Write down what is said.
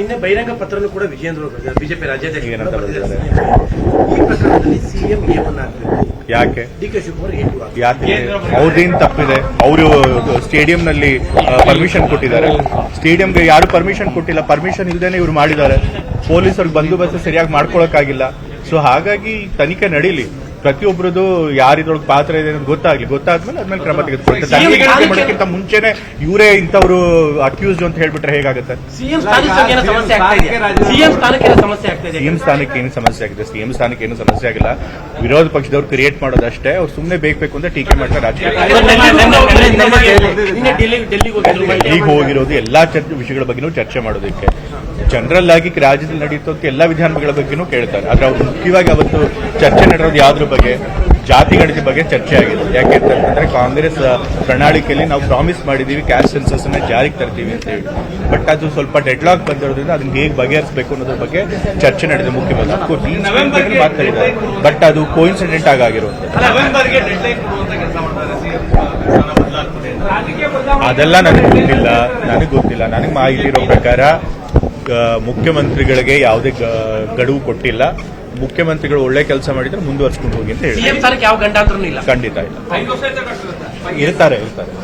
ನಿನ್ನೆ ಬಹಿರಂಗ ಪತ್ರನೂ ಕೂಡ ವಿಜೇಂದ್ರ ಬಿಜೆಪಿ ರಾಜ್ಯಾಧ್ಯಕ್ಷ? ಈ ಪ್ರಕರಣದಲ್ಲಿ ಸಿಎಂ ಯಾಕೆ? D K Shivakumar A two ಯಾಕೆ? ತಪ್ಪಿದೆ? ಅವರು ಸ್ಟೇಡಿಯಂ ನಲ್ಲಿ ಪರ್ಮಿಷನ್ ಕೊಟ್ಟಿದ್ದಾರೆ. ಸ್ಟೇಡಿಯಂಗೆ ಯಾರು ಪರ್ಮಿಷನ್ ಕೊಟ್ಟಿಲ್ಲ? ಪರ್ಮಿಷನ್ ಇಲ್ದೇನೆ ಇವ್ರು ಮಾಡಿದ್ದಾರೆ. ಪೊಲೀಸರು ಬಂದೋಬಸ್ತ್ ಸರಿಯಾಗಿ ಮಾಡ್ಕೊಳಕ್ಕಾಗಿಲ್ಲ. ಸೊ ಹಾಗಾಗಿ ತನಿಖೆ ನಡೀಲಿ. ಪ್ರತಿಯೊಬ್ಬರದು ಯಾರಿದ್ರೊಳಗೆ ಪಾತ್ರ ಇದೆ ಅಂತ ಗೊತ್ತಾಗ್ಲಿ ಗೊತ್ತಾದ್ಮೇಲೆ ಅದ್ಮೇಲೆ ಕ್ರಮ ತೆಗೆದುಕೊಳ್ತಾರೆ ಮಾಡೋಕ್ಕಿಂತ ಮುಂಚೆನೆ ಇವರೇ ಇಂಥವ್ರು ಅಕ್ಯೂಸ್ಡ್ ಅಂತ ಹೇಳ್ಬಿಟ್ರೆ ಹೇಗಾಗುತ್ತೆ ಸಿಎಂ ಸ್ಥಾನಕ್ಕೆ ಏನೋ ಸಮಸ್ಯೆ ಆಗ್ತಾ ಸಿಎಂ ಸ್ಥಾನಕ್ಕೆ ಏನೋ ಸಮಸ್ಯೆ ಆಗ್ತಾ ಸಿಎಂ ಸ್ಥಾನಕ್ಕೆ ಏನು ಸಮಸ್ಯೆ ಆಗಿದೆ ಸಿಎಂ ಸ್ಥಾನಕ್ಕೆ ಏನು ಸಮಸ್ಯೆ ಆಗಿಲ್ಲ ವಿರೋಧ ಪಕ್ಷದವ್ರು ಕ್ರಿಯೇಟ್ ಮಾಡೋದಷ್ಟೇ ಅವ್ರು ಸುಮ್ಮನೆ ಬೇಕು ಬೇಕು ಅಂತ ಟೀಕೆ ಮಾಡ್ತಾರೆ ರಾಜಕೀಯ ಡೆಲ್ಲಿಗೆ ಹೋಗಿರೋದು ಎಲ್ಲಾ ಚರ್ಚೆ ವಿಷಯಗಳ ಬಗ್ಗೆನೂ ಚರ್ಚೆ ಮಾಡೋದಕ್ಕೆ. ಜನರಲ್ ಆಗಿ ರಾಜ್ಯದಲ್ಲಿ ನಡೀತೋಕೆ ಎಲ್ಲಾ ವಿಧಾನಗಳ ಬಗ್ಗೆನೂ ಕೇಳ್ತಾರೆ. ಆದ್ರೆ ಅವ್ರು ಮುಖ್ಯವಾಗಿ ಅವತ್ತು ಚರ್ಚೆ ನಡೆಯೋದು ಯಾವ್ದ್ರ ಬಗ್ಗೆ? ಜಾತಿ ಗಣತಿ ಬಗ್ಗೆ ಚರ್ಚೆ ಆಗಿದೆ. ಯಾಕೆ ಅಂತಂದ್ರೆ ಕಾಂಗ್ರೆಸ್ ಪ್ರಣಾಳಿಕೆಯಲ್ಲಿ ನಾವು ಪ್ರಾಮಿಸ್ ಮಾಡಿದೀವಿ ಕ್ಯಾಶ್ ಸೆನ್ಸಸ್ ಅನ್ನ ಜಾರಿಗೆ ತರ್ತೀವಿ ಅಂತ ಹೇಳಿ. ಬಟ್ ಅದು ಸ್ವಲ್ಪ ಡೆಡ್ ಲಾಕ್ ಬಂದಿರೋದ್ರಿಂದ ಅದನ್ನ ಹೇಗೆ ಬಗೆಹರಿಸಬೇಕು ಅನ್ನೋದ್ರ ಬಗ್ಗೆ ಚರ್ಚೆ ನಡೆದಿದೆ ಮುಖ್ಯಮಂತ್ರಿ ಮಾತಾಡಿದ್ದಾರೆ. ಬಟ್ ಅದು ಕೋಇನ್ಸಿಡೆಂಟ್ ಆಗಿರೋದು ನವೆಂಬರ್ಗೆ ಡೆಡ್ಲೈನ್ ಕೊಡುವಂತ ಕೆಲಸ ಮಾಡ್ತಾರೆ ಸಿಎಂ ಅದೆಲ್ಲ ನನಗೆ ಗೊತ್ತಿಲ್ಲ. ನನಗೆ ಗೊತ್ತಿಲ್ಲ. ನನಗೆ ಮಾಹಿತಿ ಇರೋ ಪ್ರಕಾರ ಮುಖ್ಯಮಂತ್ರಿಗಳಿಗೆ ಯಾವುದೇ ಗಡುವು ಕೊಟ್ಟಿಲ್ಲ. ಮುಖ್ಯಮಂತ್ರಿಗಳು ಒಳ್ಳೆ ಕೆಲಸ ಮಾಡಿದ್ರೆ ಮುಂದುವರ್ಸ್ಕೊಂಡು ಹೋಗಿ ಅಂತ ಹೇಳಿ. ಖಂಡಿತ ಇಲ್ಲ. ಇರ್ತಾರೆ ಇರ್ತಾರೆ.